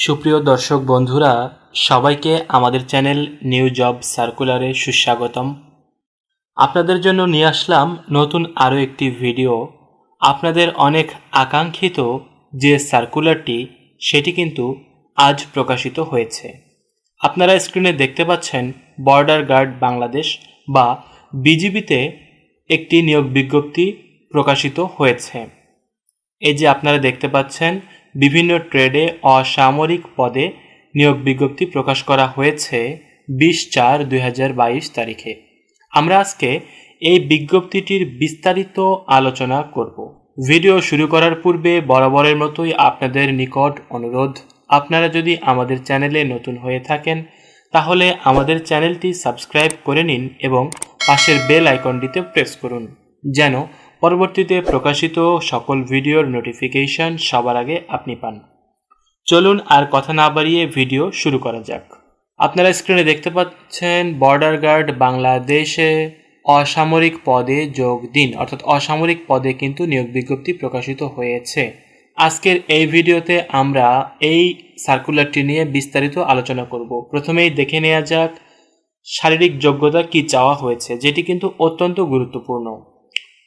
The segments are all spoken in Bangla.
সুপ্রিয় দর্শক বন্ধুরা, সবাইকে আমাদের চ্যানেল নিউ জব সার্কুলারে সুস্বাগতম। আপনাদের জন্য নিয়ে আসলাম নতুন আরও একটি ভিডিও। আপনাদের অনেক আকাঙ্ক্ষিত যে সার্কুলারটি, সেটি কিন্তু আজ প্রকাশিত হয়েছে। আপনারা স্ক্রিনে দেখতে পাচ্ছেন বর্ডার গার্ড বাংলাদেশ বা বিজিবিতে একটি নিয়োগ বিজ্ঞপ্তি প্রকাশিত হয়েছে। এই যে আপনারা দেখতে পাচ্ছেন বিভিন্ন ট্রেডে অসামরিক পদে নিয়োগ বিজ্ঞপ্তি প্রকাশ করা হয়েছে বিশ চার দুই তারিখে। আমরা আজকে এই বিজ্ঞপ্তিটির বিস্তারিত আলোচনা করব। ভিডিও শুরু করার পূর্বে বরাবরের মতোই আপনাদের নিকট অনুরোধ, আপনারা যদি আমাদের চ্যানেলে নতুন হয়ে থাকেন, তাহলে আমাদের চ্যানেলটি সাবস্ক্রাইব করে নিন এবং পাশের বেল আইকনটিতে প্রেস করুন, যেন পরবর্তীতে প্রকাশিত সকল ভিডিওর নোটিফিকেশন সবার আগে আপনি পান। চলুন আর কথা না বাড়িয়ে ভিডিও শুরু করা যাক। আপনারা স্ক্রিনে দেখতে পাচ্ছেন বর্ডার গার্ড বাংলাদেশে অসামরিক পদে যোগ দিন। অর্থাৎ অসামরিক পদে কিন্তু নিয়োগ বিজ্ঞপ্তি প্রকাশিত হয়েছে। আজকের এই ভিডিওতে আমরা এই সার্কুলারটি নিয়ে বিস্তারিত আলোচনা করব। প্রথমেই দেখে নেওয়া যাক, শারীরিক যোগ্যতা কি চাওয়া হয়েছে, যেটি কিন্তু অত্যন্ত গুরুত্বপূর্ণ।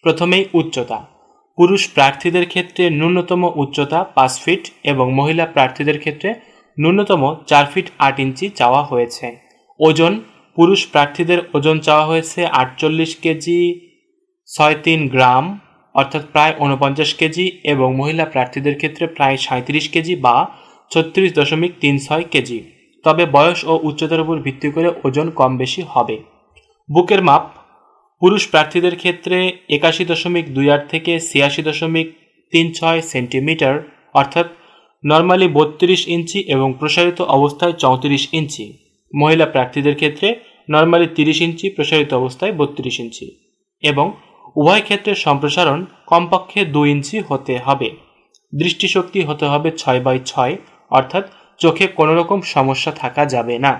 প্রথমেই উচ্চতা। পুরুষ প্রার্থীদের ক্ষেত্রে ন্যূনতম উচ্চতা পাঁচ ফিট এবং মহিলা প্রার্থীদের ক্ষেত্রে ন্যূনতম চার ফিট আট ইঞ্চি চাওয়া হয়েছে। ওজন, পুরুষ প্রার্থীদের ওজন চাওয়া হয়েছে আটচল্লিশ কেজি ছয় তিন গ্রাম, অর্থাৎ প্রায় উনপঞ্চাশ কেজি এবং মহিলা প্রার্থীদের ক্ষেত্রে প্রায় সাঁত্রিশ কেজি বা ছত্রিশ দশমিক তিন ছয় কেজি। তবে বয়স ও উচ্চতার উপর ভিত্তি করে ওজন কম বেশি হবে। বুকের মাপ পুরুষ প্রার্থীদের ক্ষেত্রে একাশি দশমিক দুই আট থেকে ছিয়াশি দশমিক তিন ছয় সেন্টিমিটার, অর্থাৎ নর্মালি বত্রিশ ইঞ্চি এবং প্রসারিত অবস্থায় চৌত্রিশ ইঞ্চি। মহিলা প্রার্থীদের ক্ষেত্রে নর্মালি তিরিশ ইঞ্চি, প্রসারিত অবস্থায় বত্রিশ ইঞ্চি। এবং উভয় ক্ষেত্রে সম্প্রসারণ কমপক্ষে দুই ইঞ্চি হতে হবে। দৃষ্টিশক্তি হতে হবে ছয় বাই ছয়, অর্থাৎ চোখে কোনো রকম সমস্যা থাকা যাবে না।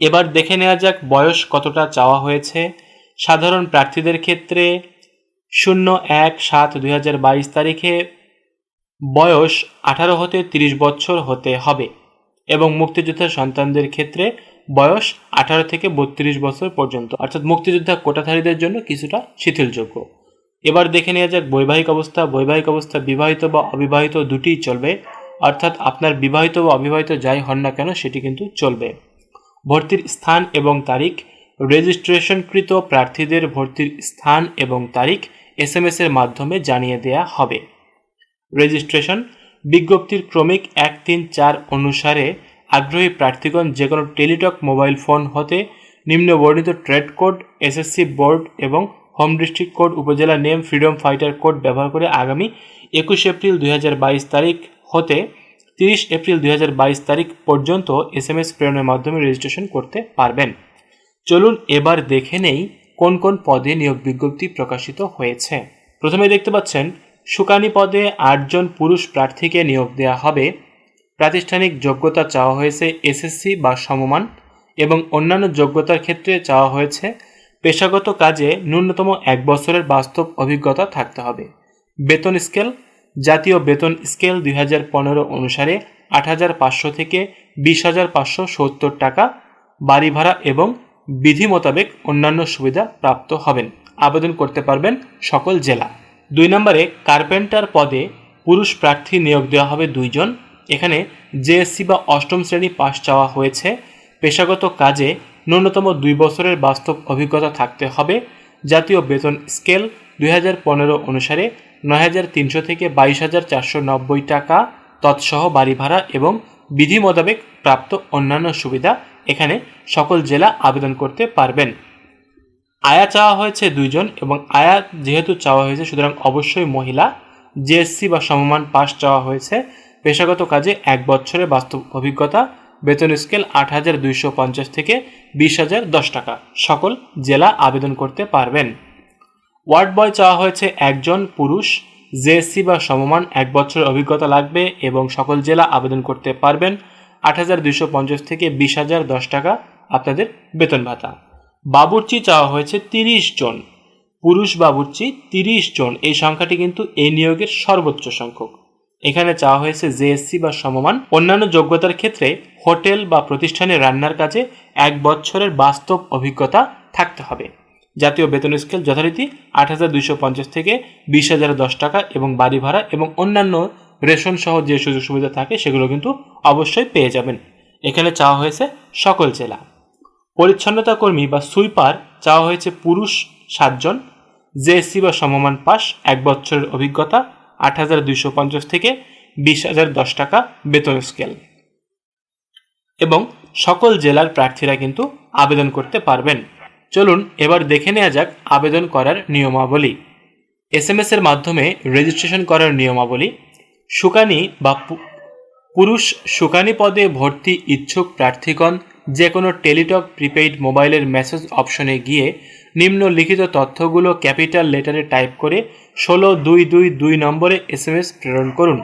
এবার দেখে নেওয়া যাক বয়স কতটা চাওয়া হয়েছে। সাধারণ প্রার্থীদের ক্ষেত্রে শূন্য এক সাত দুই তারিখে বয়স আঠারো হতে তিরিশ বছর হতে হবে এবং মুক্তিযোদ্ধা সন্তানদের ক্ষেত্রে বয়স আঠারো থেকে বত্রিশ বছর পর্যন্ত। অর্থাৎ মুক্তিযোদ্ধা কোটাধারীদের জন্য কিছুটা শিথিলযোগ্য। এবার দেখে নেওয়া যাক বৈবাহিক অবস্থা বৈবাহিক অবস্থা বিবাহিত বা অবিবাহিত দুটিই চলবে। অর্থাৎ আপনার বিবাহিত বা অবিবাহিত যাই হন না কেন, সেটি কিন্তু চলবে। ভর্তির স্থান এবং তারিখ রেজিস্ট্রেশনকৃত প্রার্থীদের ভর্তির স্থান এবং তারিখ এস এম এর মাধ্যমে জানিয়ে দেয়া হবে। রেজিস্ট্রেশন বিজ্ঞপ্তির ক্রমিক এক তিন চার অনুসারে আগ্রহী প্রার্থীগণ যে কোনো টেলিটক মোবাইল ফোন হতে নিম্ন বর্ণিত ট্রেড কোড এসএসসি বোর্ড এবং home district code, upazila name, freedom fighter code ব্যবহার করে আগামী একুশ এপ্রিল দুই হাজার বাইশ তারিখ হতে তিরিশ এপ্রিল দুই হাজার বাইশ তারিখ পর্যন্ত এস এম এস প্রেরণের মাধ্যমে রেজিস্ট্রেশন করতে পারবেন। চলুন এবার দেখে নেই কোন কোন পদে নিয়োগ বিজ্ঞপ্তি প্রকাশিত হয়েছে। প্রথমে দেখতে পাচ্ছেন, সুকানি পদে আটজন পুরুষ প্রার্থীকে নিয়োগ দেওয়া হবে। প্রাতিষ্ঠানিক যোগ্যতা চাওয়া হয়েছে এসএসসি বা সমমান এবং অন্যান্য যোগ্যতার ক্ষেত্রে চাওয়া হয়েছে পেশাগত কাজে ন্যূনতম এক বছরের বাস্তব অভিজ্ঞতা থাকতে হবে। বেতন স্কেল, জাতীয় বেতন স্কেল দুই হাজার পনেরো অনুসারে আট হাজার পাঁচশো থেকে বিশ টাকা বাড়ি ভাড়া এবং বিধি মোতাবেক অন্যান্য সুবিধা প্রাপ্ত হবেন। আবেদন করতে পারবেন সকল জেলা। দুই নম্বরে কার্পেন্টার পদে পুরুষ প্রার্থী নিয়োগ দেওয়া হবে দুইজন। এখানে জেএসসি বা অষ্টম শ্রেণি পাশ চাওয়া হয়েছে। পেশাগত কাজে ন্যূনতম দুই বছরের বাস্তব অভিজ্ঞতা থাকতে হবে। জাতীয় বেতন স্কেল দুই হাজার পনেরো অনুসারে নয় হাজার তিনশো থেকে বাইশ টাকা, তৎসহ বাড়ি ভাড়া এবং বিধি মোতাবেক প্রাপ্ত অন্যান্য সুবিধা এখানে সকল জেলা আবেদন করতে পারবেন। আয়া চাওয়া হয়েছে দুইজন এবং আয়া যেহেতু চাওয়া হয়েছে, সুতরাং অবশ্যই মহিলা, জিএসসি বা সমমান পাস চাওয়া হয়েছে। পেশাগত কাজে এক বছরে বাস্তব অভিজ্ঞতা, বেতন স্কেল আট হাজার দুইশো পঞ্চাশ থেকে বিশ হাজার দশ টাকা। সকল জেলা আবেদন করতে পারবেন। ওয়ার্ড বয় চাওয়া হয়েছে একজন পুরুষ জেএসসি বা সমমান এক বছরের অভিজ্ঞতা লাগবে এবং সকল জেলা আবেদন করতে পারবেন আট হাজার দুইশো পঞ্চাশ থেকে বিশ হাজার দশ টাকা আপনাদের বেতন ভাতা। বাবুর্চি চাওয়া হয়েছে তিরিশ জন। পুরুষ বাবুর্চি তিরিশ জন। এই সংখ্যাটি কিন্তু এই নিয়োগের সর্বোচ্চ সংখ্যক। এখানে চাওয়া হয়েছে জেএসসি বা সমমান। অন্যান্য যোগ্যতার ক্ষেত্রে হোটেল বা প্রতিষ্ঠানে রান্নার কাজে এক বছরের বাস্তব অভিজ্ঞতা থাকতে হবে। জাতীয় বেতন স্কেল যথারীতি আট হাজার দুইশো পঞ্চাশ থেকে বিশ হাজার দশ টাকা এবং বাড়ি ভাড়া এবং অন্যান্য রেশন সহ যে সুযোগ সুবিধা থাকে সেগুলো কিন্তু অবশ্যই পেয়ে যাবেন। এখানে চাওয়া হয়েছে সকল জেলা। পরিচ্ছন্নতা কর্মী বা সুইপার চাওয়া হয়েছে পুরুষ সাতজন জেএসসি বা সমমান পাস এক বছরের অভিজ্ঞতা আট হাজার দুইশো পঞ্চাশ থেকে বিশ হাজার দশ টাকা বেতন স্কেল। এবং সকল জেলার প্রার্থীরা কিন্তু আবেদন করতে পারবেন। চলুন এবার দেখে নেওয়া যাক আবেদন করার নিয়মাবলী। এস এম এর মাধ্যমে রেজিস্ট্রেশন করার নিয়মাবলী। সুকানি বা পুরুষ সুকানি পদে ভর্তি ইচ্ছুক প্রার্থীগণ যে কোনো টেলিটক প্রিপেইড মোবাইলের মেসেজ অপশনে গিয়ে নিম্নলিখিত তথ্যগুলো ক্যাপিটাল লেটারে টাইপ করে ষোলো দুই দুই দুই নম্বরে এস এম এস প্রেরণ করুন।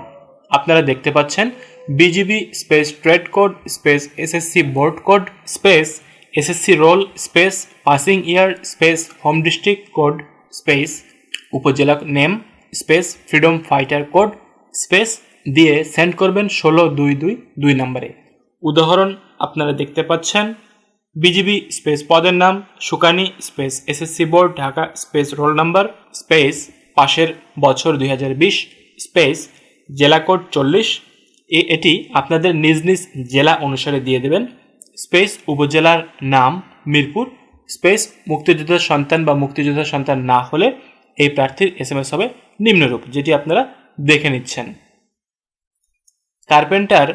আপনারা দেখতে পাচ্ছেন BGB space trade code space SSC board code space SSC roll space passing year space home district code space upazila name space freedom fighter code space দিয়ে সেন্ড করবেন ষোলো দুই দুই দুই নম্বরে। উদাহরণ আপনারা দেখতে পাচ্ছেন। বিজিবি স্পেস পদের নাম সুকানি space SSC board Dhaka space roll number space পাশের বছর দুই হাজার বিশ স্পেস জেলা কোড চল্লিশ। এটি আপনাদের নিজ নিজ জেলা অনুসারে দিয়ে দেবেন। স্পেস উপজেলার নাম মিরপুর। স্পেস মুক্তিযোদ্ধার সন্তান বা মুক্তিযোদ্ধার সন্তান না হলে এই প্রার্থীর এস এম এস হবে নিম্নরূপ, যেটি আপনারা দেখে নিচ্ছেন। কার্পেন্টার,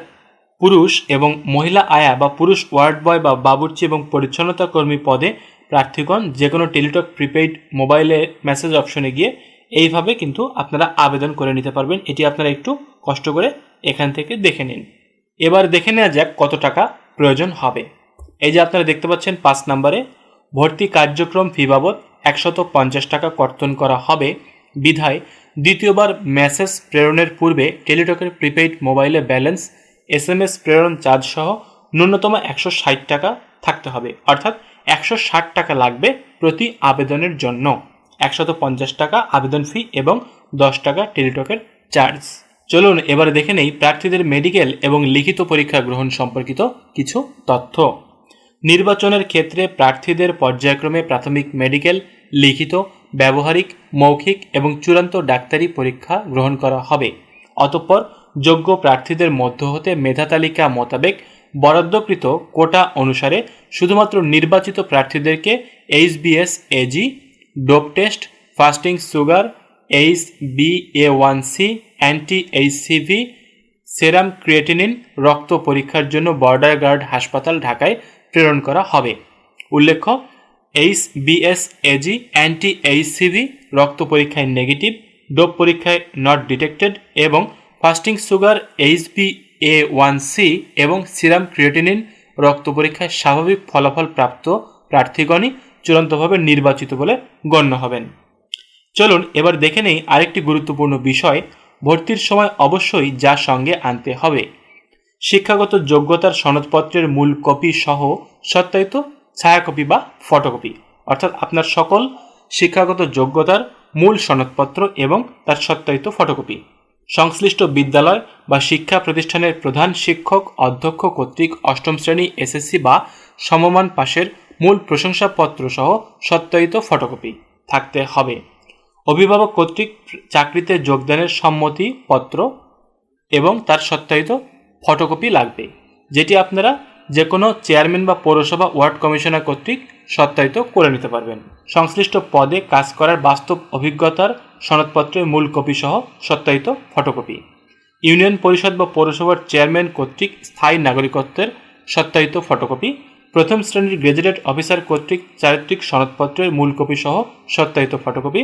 পুরুষ এবং মহিলা আয়া বা পুরুষ ওয়ার্ড বয় বা বাবুর্চি এবং পরিচ্ছন্নতা কর্মী পদে প্রার্থীগণ যে কোনো টেলিটক, প্রিপেইড মোবাইলে মেসেজ অপশনে গিয়ে এইভাবে কিন্তু আপনারা আবেদন করে নিতে পারবেন। এটি আপনারা একটু কষ্ট করে এখান থেকে দেখে নিন। এবার দেখে নেওয়া যাক কত টাকা প্রয়োজন হবে। এই যে আপনারা দেখতে পাচ্ছেন পাঁচ নম্বরে, ভর্তি কার্যক্রম ফি বাবদ একশত পঞ্চাশ টাকা কর্তন করা হবে। বিধায় দ্বিতীয়বার মেসেজ প্রেরণের পূর্বে টেলিটকের প্রিপেইড মোবাইলে ব্যালেন্স এস এম এস প্রেরণ চার্জ সহ ন্যূনতম একশো ষাট টাকা থাকতে হবে। অর্থাৎ একশো ষাট টাকা লাগবে প্রতি আবেদনের জন্য। একশত পঞ্চাশ টাকা আবেদন ফি এবং দশ টাকা টেলিটকের চার্জ। চলুন এবার দেখে নেই প্রার্থীদের মেডিকেল এবং লিখিত পরীক্ষা গ্রহণ সম্পর্কিত কিছু তথ্য। নির্বাচনের ক্ষেত্রে প্রার্থীদের পর্যায়ক্রমে প্রাথমিক মেডিকেল লিখিত, ব্যবহারিক, মৌখিক এবং চূড়ান্ত ডাক্তারি পরীক্ষা গ্রহণ করা হবে। অতঃপর যোগ্য প্রার্থীদের মধ্য হতে মেধা তালিকা মোতাবেক বরাদ্দকৃত কোটা অনুসারে শুধুমাত্র নির্বাচিত প্রার্থীদেরকে H HBS AG dope test, fasting sugar H B A one C anti HCV serum creatinine রক্ত পরীক্ষার জন্য বর্ডার গার্ড হাসপাতাল ঢাকায় প্রেরণ করা হবে। উল্লেখ্য, H BS AG anti HCV রক্ত পরীক্ষায় নেগেটিভ, ডোপ পরীক্ষায় নট ডিটেক্টেড এবং fasting sugar HB A one C এবং সিরাম ক্রিয়েটিনিন রক্ত পরীক্ষায় স্বাভাবিক ফলাফল প্রাপ্ত প্রার্থীগণই চূড়ান্তভাবে নির্বাচিত বলে গণ্য হবেন। চলুন, এবার দেখে নেই আরেকটি গুরুত্বপূর্ণ বিষয় ভর্তির সময় অবশ্যই যা সঙ্গে আনতে হবে। শিক্ষাগত যোগ্যতার সনদপত্রের মূল কপি সহ সত্যায়িত ছায়াকপি বা ফটোকপি, অর্থাৎ আপনার সকল শিক্ষাগত যোগ্যতার মূল সনদপত্র এবং তার সত্যায়িত ফটোকপি। সংশ্লিষ্ট বিদ্যালয় বা শিক্ষা প্রতিষ্ঠানের প্রধান শিক্ষক, অধ্যক্ষ কর্তৃক অষ্টম শ্রেণি, এসএসসি বা সমমান পাশের মূল প্রশংসাপত্র সহ সত্যায়িত ফটোকপি থাকতে হবে। অভিভাবক কর্তৃক চাকরিতে যোগদানের সম্মতি পত্র এবং তার সত্যায়িত ফটোকপি লাগবে, যেটি আপনারা যে কোনো চেয়ারম্যান বা পৌরসভা ওয়ার্ড কমিশনার কর্তৃক সত্যায়িত করে নিতে পারবেন। সংশ্লিষ্ট পদে কাজ করার বাস্তব অভিজ্ঞতার সনদপত্রের মূল কপি সহ সত্যায়িত ফটোকপি। ইউনিয়ন পরিষদ বা পৌরসভার চেয়ারম্যান কর্তৃক স্থায়ী নাগরিকত্বের সত্যায়িত ফটোকপি, প্রথম শ্রেণির গ্রেজুয়েট অফিসার কর্তৃক চারিত্রিক সনদপত্রের মূল কপি সহ সত্যায়িত ফটোকপি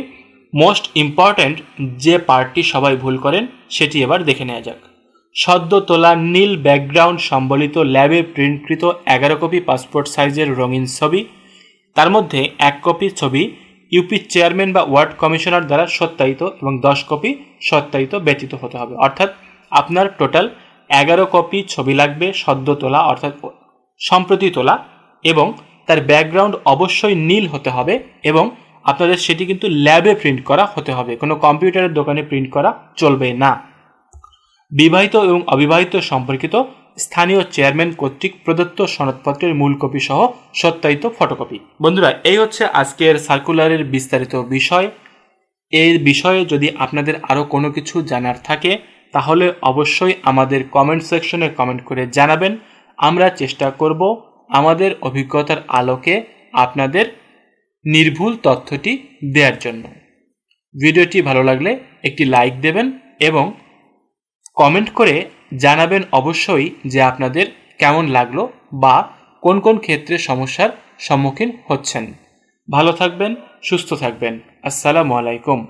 মোস্ট ইম্পর্ট্যান্ট যে পার্টটি সবাই ভুল করেন, সেটি এবার দেখে নেওয়া যাক। সদ্য তোলা নীল ব্যাকগ্রাউন্ড সম্বলিত ল্যাবে প্রিন্টকৃত এগারো কপি পাসপোর্ট সাইজের রঙিন ছবি, তার মধ্যে এক কপি ছবি ইউপি চেয়ারম্যান বা ওয়ার্ড কমিশনার দ্বারা সত্যায়িত এবং দশ কপি সত্যায়িত ব্যতীত হতে হবে। অর্থাৎ আপনার টোটাল এগারো কপি ছবি লাগবে সদ্য তোলা, অর্থাৎ সম্প্রতি তোলা, এবং তার ব্যাকগ্রাউন্ড অবশ্যই নীল হতে হবে এবং আপনাদের সেটি কিন্তু ল্যাবে প্রিন্ট করা হতে হবে। কোনো কম্পিউটারের দোকানে প্রিন্ট করা চলবে না। বিবাহিত এবং অবিবাহিত সম্পর্কিত স্থানীয় চেয়ারম্যান কর্তৃক প্রদত্ত সনদপত্রের মূল কপি সহ সত্যায়িত ফটোকপি বন্ধুরা, এই হচ্ছে আজকের সার্কুলারের বিস্তারিত বিষয়। এই বিষয়ে যদি আপনাদের আরও কোনো কিছু জানার থাকে, তাহলে অবশ্যই আমাদের কমেন্ট সেকশনে কমেন্ট করে জানাবেন। আমরা চেষ্টা করব আমাদের অভিজ্ঞতার আলোকে আপনাদের নির্ভুল তথ্যটি দেওয়ার জন্য। ভিডিওটি ভালো লাগলে একটি লাইক দেবেন এবং কমেন্ট করে জানাবেন অবশ্যই যে আপনাদের কেমন লাগল বা কোন কোন ক্ষেত্রে সমস্যার সম্মুখীন হচ্ছেন। ভালো থাকবেন, সুস্থ থাকবেন। আসসালামু আলাইকুম।